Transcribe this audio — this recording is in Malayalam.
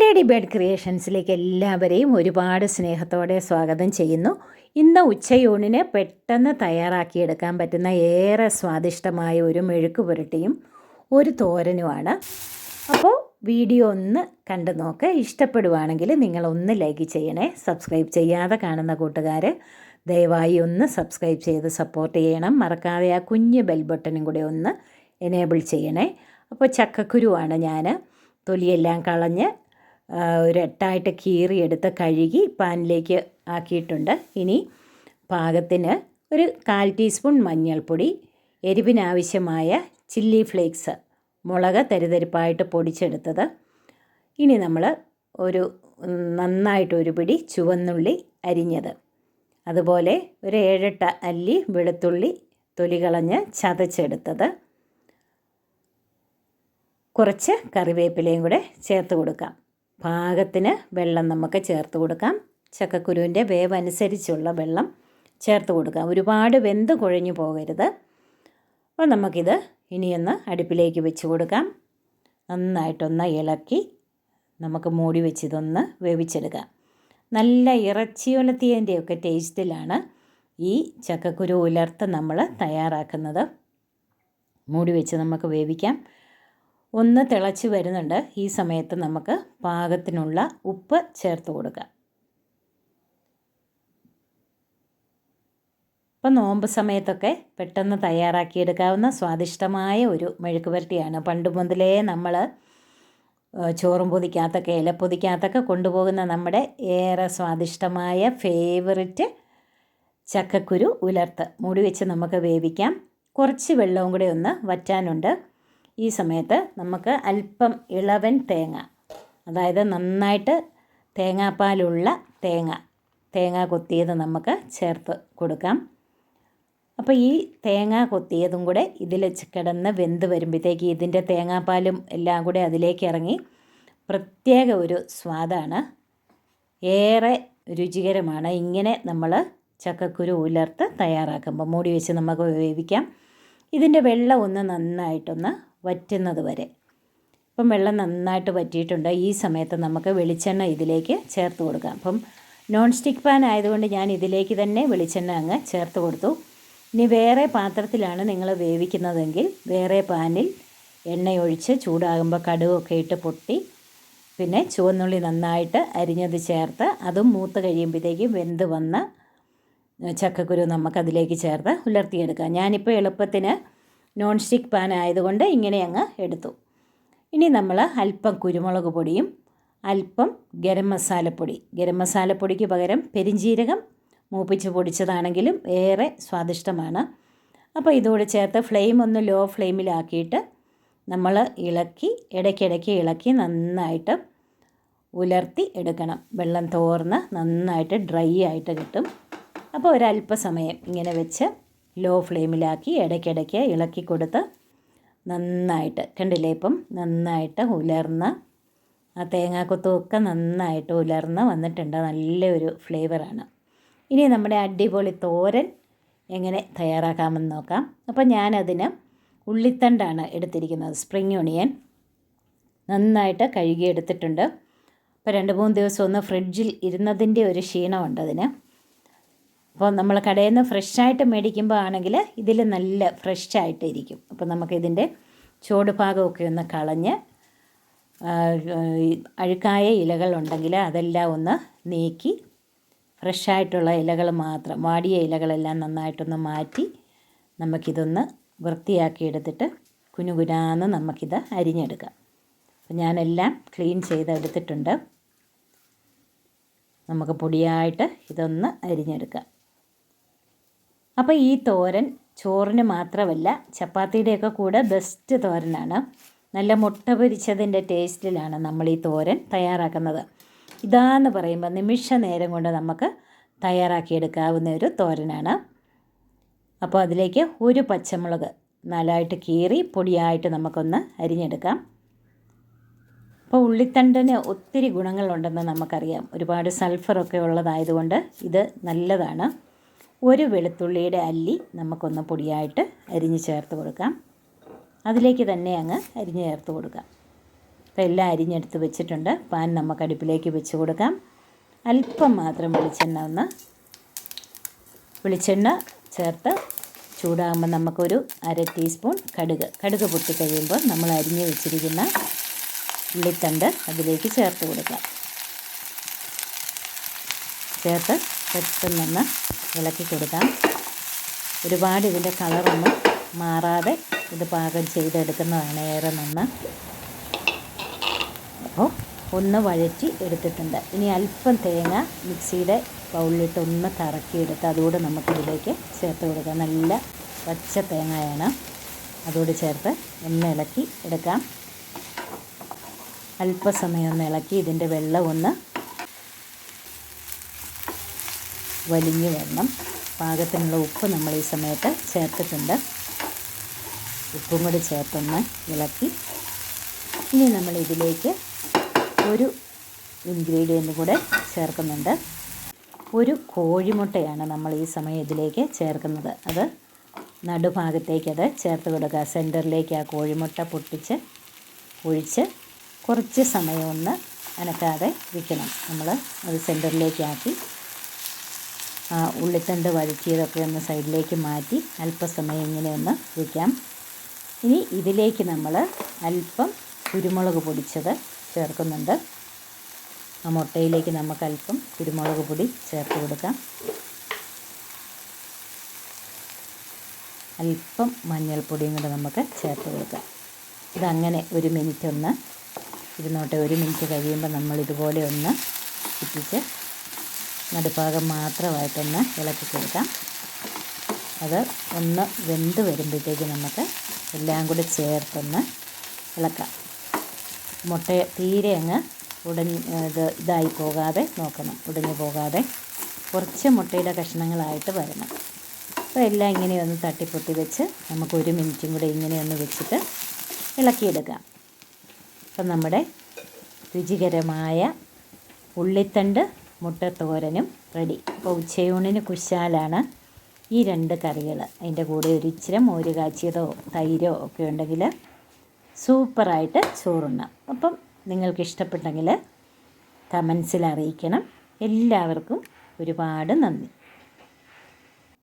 ലേഡി ബേഡ് ക്രിയേഷൻസിലേക്ക് എല്ലാവരെയും ഒരുപാട് സ്നേഹത്തോടെ സ്വാഗതം ചെയ്യുന്നു. ഇന്ന് ഉച്ചയൂണിന് പെട്ടെന്ന് തയ്യാറാക്കിയെടുക്കാൻ പറ്റുന്ന ഏറെ സ്വാദിഷ്ടമായ ഒരു മെഴുക്ക് പുരട്ടിയും ഒരു തോരനുമാണ്. അപ്പോൾ വീഡിയോ ഒന്ന് കണ്ടു നോക്ക്. ഇഷ്ടപ്പെടുവാണെങ്കിൽ നിങ്ങൾ ഒന്ന് ലൈക്ക് ചെയ്യണേ. സബ്സ്ക്രൈബ് ചെയ്യാതെ കാണുന്ന കൂട്ടുകാർ ദയവായി ഒന്ന് സബ്സ്ക്രൈബ് ചെയ്ത് സപ്പോർട്ട് ചെയ്യണം. മറക്കാതെ ആ കുഞ്ഞ് ബെൽ ബട്ടണും കൂടെ ഒന്ന് എനേബിൾ ചെയ്യണേ. അപ്പോൾ ചക്കക്കുരുവാണ് ഞാൻ തൊലിയെല്ലാം കളഞ്ഞ് ഒരു എട്ടായിട്ട് കീറി കീറിയെടുത്ത് കഴുകി പാനിലേക്ക് ആക്കിയിട്ടുണ്ട്. ഇനി പാകത്തിന് ഒരു കാൽ ടീസ്പൂൺ മഞ്ഞൾപ്പൊടി എരിവിനാവശ്യമായ ചില്ലി ഫ്ലേക്സ് മുളക് തരിതരിപ്പായിട്ട് പൊടിച്ചെടുത്തത്. ഇനി നമ്മൾ ഒരു നന്നായിട്ട് ഒരു പിടി ചുവന്നുള്ളി അരിഞ്ഞത്. അതുപോലെ ഒരു ഏഴെട്ട അല്ലി വെളുത്തുള്ളി തൊലി കളഞ്ഞ് ചതച്ചെടുത്തത്. കുറച്ച് കറിവേപ്പിലയും കൂടെ ചേർത്ത് കൊടുക്കാം. പാകത്തിന് വെള്ളം നമുക്ക് ചേർത്ത് കൊടുക്കാം. ചക്കക്കുരുവിന്റെ വേവ് അനുസരിച്ചുള്ള വെള്ളം ചേർത്ത് കൊടുക്കാം. ഒരുപാട് വെന്ത് കുഴഞ്ഞു പോകരുത്. അപ്പോൾ നമുക്കിത് ഇനിയൊന്ന് അടുപ്പിലേക്ക് വെച്ച് കൊടുക്കാം. നന്നായിട്ടൊന്ന് ഇളക്കി നമുക്ക് മൂടി വെച്ച് ഇതൊന്ന് വേവിച്ചെടുക്കാം. നല്ല ഇറച്ചി ഉലത്തിയതിന്റെയൊക്കെ ടേസ്റ്റിലാണ് ഈ ചക്കക്കുരു ഉലർത്ത് നമ്മൾ തയ്യാറാക്കുന്നത്. മൂടി വെച്ച് നമുക്ക് വേവിക്കാം. ഒന്ന് തിളച്ച് വരുന്നുണ്ട്. ഈ സമയത്ത് നമുക്ക് പാകത്തിനുള്ള ഉപ്പ് ചേർത്ത് കൊടുക്കുക ഇപ്പം നോമ്പ് സമയത്തൊക്കെ പെട്ടെന്ന് തയ്യാറാക്കിയെടുക്കാവുന്ന സ്വാദിഷ്ടമായ ഒരു മെഴുക്ക് പുരട്ടിയാണ് പണ്ട് മുതലേ നമ്മൾ ചോറും പൊതിക്കകത്തൊക്കെ ഇലപ്പൊതിക്കകത്തൊക്കെ കൊണ്ടുപോകുന്ന നമ്മുടെ ഏറെ സ്വാദിഷ്ടമായ ഫേവറിറ്റ് ചക്കക്കുരു ഉലർത്ത്. മൂടി വെച്ച് നമുക്ക് വേവിക്കാം. കുറച്ച് വെള്ളവും കൂടെ ഒന്ന് വറ്റാനുണ്ട്. ഈ സമയത്ത് നമുക്ക് അല്പം ഇളവൻ തേങ്ങ അതായത് നന്നായിട്ട് തേങ്ങാപ്പാലുള്ള തേങ്ങ തേങ്ങ കൊത്തിയത് നമുക്ക് ചേർത്ത് കൊടുക്കാം. അപ്പോൾ ഈ തേങ്ങ കൊത്തിയതും കൂടെ ഇതിൽ കിടന്ന് വെന്ത് വരുമ്പോഴത്തേക്ക് ഇതിന്റെ തേങ്ങാപ്പാലും എല്ലാം കൂടെ അതിലേക്ക് ഇറങ്ങി പ്രത്യേക ഒരു സ്വാദാണ്. ഏറെ രുചികരമാണ്. ഇങ്ങനെ നമ്മൾ ചക്കക്കുരു ഉലർത്ത് തയ്യാറാക്കുമ്പോൾ മൂടി വെച്ച് നമുക്ക് വേവിക്കാം. ഇതിന്റെ വെള്ളം ഒന്ന് നന്നായിട്ടൊന്ന് വറ്റുന്നത് വരെ. ഇപ്പം വെള്ളം നന്നായിട്ട് വറ്റിയിട്ടുണ്ട്. ഈ സമയത്ത് നമുക്ക് വെളിച്ചെണ്ണ ഇതിലേക്ക് ചേർത്ത് കൊടുക്കാം. അപ്പം നോൺ സ്റ്റിക്ക് പാൻ ആയതുകൊണ്ട് ഞാൻ ഇതിലേക്ക് തന്നെ വെളിച്ചെണ്ണ അങ്ങ് ചേർത്ത് കൊടുത്തു. ഇനി വേറെ പാത്രത്തിലാണ് നിങ്ങൾ വേവിക്കുന്നതെങ്കിൽ വേറെ പാനിൽ എണ്ണയൊഴിച്ച് ചൂടാകുമ്പോൾ കടുകൊക്കെ ഇട്ട് പൊട്ടി പിന്നെ ചുവന്നുള്ളി നന്നായിട്ട് അരിഞ്ഞത് ചേർത്ത് അതും മൂത്ത് കഴിയുമ്പോഴത്തേക്കും വെന്ത് വന്ന ചക്കക്കുരു നമുക്കതിലേക്ക് ചേർത്ത് ഉലർത്തിയെടുക്കാം. ഞാനിപ്പോൾ എളുപ്പത്തിന് നോൺ സ്റ്റിക്ക് പാൻ ആയതുകൊണ്ട് ഇങ്ങനെ അങ്ങ് എടുത്തു. ഇനി നമ്മൾ അല്പം കുരുമുളക് പൊടിയും അല്പം ഗരം മസാലപ്പൊടി. ഗരം മസാലപ്പൊടിക്ക് പകരം പെരിഞ്ജീരകം മൂപ്പിച്ച് പൊടിച്ചതാണെങ്കിലും ഏറെ സ്വാദിഷ്ടമാണ്. അപ്പോൾ ഇതുകൂടെ ചേർത്ത് ഫ്ലെയിം ഒന്ന് ലോ ഫ്ലെയിമിലാക്കിയിട്ട് നമ്മൾ ഇളക്കി ഇടയ്ക്കിടയ്ക്ക് ഇളക്കി നന്നായിട്ട് ഉലർത്തി എടുക്കണം. വെള്ളം തോർന്ന് നന്നായിട്ട് ഡ്രൈ ആയിട്ട് കിട്ടും. അപ്പോൾ ഒരല്പസമയം ഇങ്ങനെ വെച്ച് ലോ ഫ്ലെയിമിലാക്കി ഇടയ്ക്കിടയ്ക്ക് ഇളക്കി കൊടുത്ത് നന്നായിട്ട് കണ്ടില്ലേ ഇപ്പം? നന്നായിട്ട് ഉലർന്ന് ആ തേങ്ങാക്കൊത്തും ഒക്കെ നന്നായിട്ട് ഉലർന്ന് വന്നിട്ടുണ്ട്. നല്ലൊരു ഫ്ലേവറാണ്. ഇനി നമ്മുടെ അടിപൊളി തോരൻ എങ്ങനെ തയ്യാറാക്കാമെന്ന് നോക്കാം. അപ്പോൾ ഞാനതിന് ഉള്ളിത്തണ്ടാണ് എടുത്തിരിക്കുന്നത്. സ്പ്രിങ് ഒണിയൻ നന്നായിട്ട് കഴുകിയെടുത്തിട്ടുണ്ട്. അപ്പോൾ രണ്ട് മൂന്ന് ദിവസം ഒന്ന് ഫ്രിഡ്ജിൽ ഇരുന്നതിന്റെ ഒരു ക്ഷീണമുണ്ട് അതിന്. അപ്പോൾ നമ്മൾ കടയിൽ നിന്ന് ഫ്രഷായിട്ട് മേടിക്കുമ്പോൾ ആണെങ്കിൽ ഇതിൽ നല്ല ഫ്രഷായിട്ട് ഇരിക്കും അപ്പോൾ നമുക്കിതിന്റെ ചുവട് ഭാഗമൊക്കെ ഒന്ന് കളഞ്ഞ് അഴുക്കായ ഇലകളുണ്ടെങ്കിൽ അതെല്ലാം ഒന്ന് നീക്കി ഫ്രഷായിട്ടുള്ള ഇലകൾ മാത്രം വാടിയ ഇലകളെല്ലാം നന്നായിട്ടൊന്ന് മാറ്റി നമുക്കിതൊന്ന് വൃത്തിയാക്കി എടുത്തിട്ട് കുനുകുനാന്ന് നമുക്കിത് അരിഞ്ഞെടുക്കാം. അപ്പം ഞാനെല്ലാം ക്ലീൻ ചെയ്തെടുത്തിട്ടുണ്ട്. നമുക്ക് പൊടിയായിട്ട് ഇതൊന്ന് അരിഞ്ഞെടുക്കാം. അപ്പോൾ ഈ തോരൻ ചോറിന് മാത്രമല്ല ചപ്പാത്തിയുടെയൊക്കെ കൂടെ ബെസ്റ്റ് തോരനാണ്. നല്ല മുട്ട പൊരിച്ചതിന്റെ ടേസ്റ്റിലാണ് നമ്മൾ ഈ തോരൻ തയ്യാറാക്കുന്നത്. ഇതാന്ന് പറയുമ്പോൾ നിമിഷ നേരം കൊണ്ട് നമുക്ക് തയ്യാറാക്കിയെടുക്കാവുന്ന ഒരു തോരനാണ്. അപ്പോൾ അതിലേക്ക് ഒരു പച്ചമുളക് നാലായിട്ട് കീറി പൊടിയായിട്ട് നമുക്കൊന്ന് അരിഞ്ഞെടുക്കാം. അപ്പോൾ ഉള്ളിത്തണ്ടിന് ഒത്തിരി ഗുണങ്ങളുണ്ടെന്ന് നമുക്കറിയാം. ഒരുപാട് സൾഫറൊക്കെ ഉള്ളതായതുകൊണ്ട് ഇത് നല്ലതാണ്. ഒരു വെളുത്തുള്ളിയുടെ അല്ലി നമുക്കൊന്ന് പൊടിയായിട്ട് അരിഞ്ഞ് ചേർത്ത് കൊടുക്കാം. അതിലേക്ക് തന്നെ അങ്ങ് അരിഞ്ഞ് ചേർത്ത് കൊടുക്കാം. അപ്പോൾ എല്ലാം അരിഞ്ഞെടുത്ത് വെച്ചിട്ടുണ്ട്. പാൻ നമുക്ക് അടുപ്പിലേക്ക് വെച്ച് കൊടുക്കാം. അല്പം മാത്രം വെളിച്ചെണ്ണ ഒന്ന് വെളിച്ചെണ്ണ ചേർത്ത് ചൂടാകുമ്പോൾ നമുക്കൊരു അര ടീസ്പൂൺ കടുക്. കടുക് പൊട്ടിക്കഴിയുമ്പോൾ നമ്മൾ അരിഞ്ഞ് വെച്ചിരിക്കുന്ന ഉള്ളിത്തണ്ട് അതിലേക്ക് ചേർത്ത് കൊടുക്കാം. ചേർത്ത് പെട്ടെന്നൊന്ന് ഇളക്കി കൊടുക്കാം. ഒരുപാട് ഇതിന്റെ കളറൊന്നും മാറാതെ ഇത് പാകം ചെയ്തെടുക്കുന്നതാണ് ഏറെ നന്ന്. അപ്പോൾ ഒന്ന് വഴറ്റി എടുത്തിട്ടുണ്ട്. ഇനി അല്പം തേങ്ങ മിക്സിയുടെ ബൗളിലിട്ട് ഒന്ന് കറക്കിയെടുത്ത് അതുകൂടെ നമുക്കിതിലേക്ക് ചേർത്ത് കൊടുക്കാം. നല്ല പച്ച തേങ്ങയാണ്. അതുകൂടി ചേർത്ത് ഒന്ന് ഇളക്കി എടുക്കാം. അല്പസമയം ഒന്ന് ഇളക്കി ഇതിന്റെ വെള്ളം ഒന്ന് വലിഞ്ഞു വരണം. പാകത്തിനുള്ള ഉപ്പ് നമ്മൾ ഈ സമയത്ത് ചേർത്തിട്ടുണ്ട്. ഉപ്പും കൂടി ചേർത്തൊന്ന് ഇളക്കി. ഇനി നമ്മൾ ഇതിലേക്ക് ഒരു ഇൻഗ്രീഡിയന്റ് കൂടെ ചേർക്കുന്നുണ്ട്. ഒരു കോഴിമുട്ടയാണ് നമ്മൾ ഈ സമയം ഇതിലേക്ക് ചേർക്കുന്നത്. അത് നടുഭാഗത്തേക്ക് അത് ചേർത്ത് കൊടുക്കുക. സെന്ററിലേക്ക് ആ കോഴിമുട്ട പൊട്ടിച്ച് ഒഴിച്ച് കുറച്ച് സമയം ഒന്ന് അനക്കാതെ വയ്ക്കണം നമ്മൾ അത് സെന്ററിലേക്കാക്കി ഉള്ളിത്തണ്ട് വഴറ്റിയതൊക്കെ ഒന്ന് സൈഡിലേക്ക് മാറ്റി അല്പസമയം ഇങ്ങനെ ഒന്ന് വയ്ക്കാം ഇനി ഇതിലേക്ക് നമ്മൾ അല്പം കുരുമുളക് പൊടിച്ചത് ചേർക്കുന്നുണ്ട്. ആ മുട്ടയിലേക്ക് നമുക്ക് അല്പം കുരുമുളക് പൊടി ചേർത്ത് കൊടുക്കാം. അല്പം മഞ്ഞൾപ്പൊടിയും കൂടെ നമുക്ക് ചേർത്ത് കൊടുക്കാം. ഇതങ്ങനെ ഒരു മിനിറ്റ് ഒന്ന് ഇരുന്നോട്ടെ. ഒരു മിനിറ്റ് കഴിയുമ്പോൾ നമ്മൾ ഇതുപോലെ ഒന്ന് ചുറ്റിച്ച് നടുഭാഗം മാത്രമായിട്ടൊന്ന് ഇളക്കി കൊടുക്കാം. അത് ഒന്ന് വെന്ത് വരുമ്പോഴത്തേക്ക് നമുക്ക് എല്ലാം കൂടി ചേർത്തൊന്ന് ഇളക്കാം. മുട്ട തീരെ അങ്ങ് ഉടഞ്ഞ് ഇത് ഇതായി പോകാതെ നോക്കണം ഉടഞ്ഞു പോകാതെ കുറച്ച് മുട്ടയുടെ കഷ്ണങ്ങളായിട്ട് വരണം. അപ്പോൾ എല്ലാം ഇങ്ങനെയൊന്ന് തട്ടിപ്പൊട്ടി വെച്ച് നമുക്ക് ഒരു മിനിറ്റും കൂടെ ഇങ്ങനെയൊന്ന് വെച്ചിട്ട് ഇളക്കിയെടുക്കാം. അപ്പം നമ്മുടെ രുചികരമായ ഉള്ളിത്തണ്ട് മുട്ടത്തോരനും റെഡി. അപ്പോൾ ഉച്ചയൂണിന് കുശാലാണ് ഈ രണ്ട് കറികൾ അതിന്റെ കൂടെ ഒരു ഇച്ചിരി മോര് കാച്ചിയതോ തൈരോ ഒക്കെ ഉണ്ടെങ്കിൽ സൂപ്പറായിട്ട് ചോറുണ്ണാം. അപ്പം നിങ്ങൾക്ക് ഇഷ്ടപ്പെട്ടെങ്കിൽ കമൻസിൽ അറിയിക്കണം. എല്ലാവർക്കും ഒരുപാട് നന്ദി.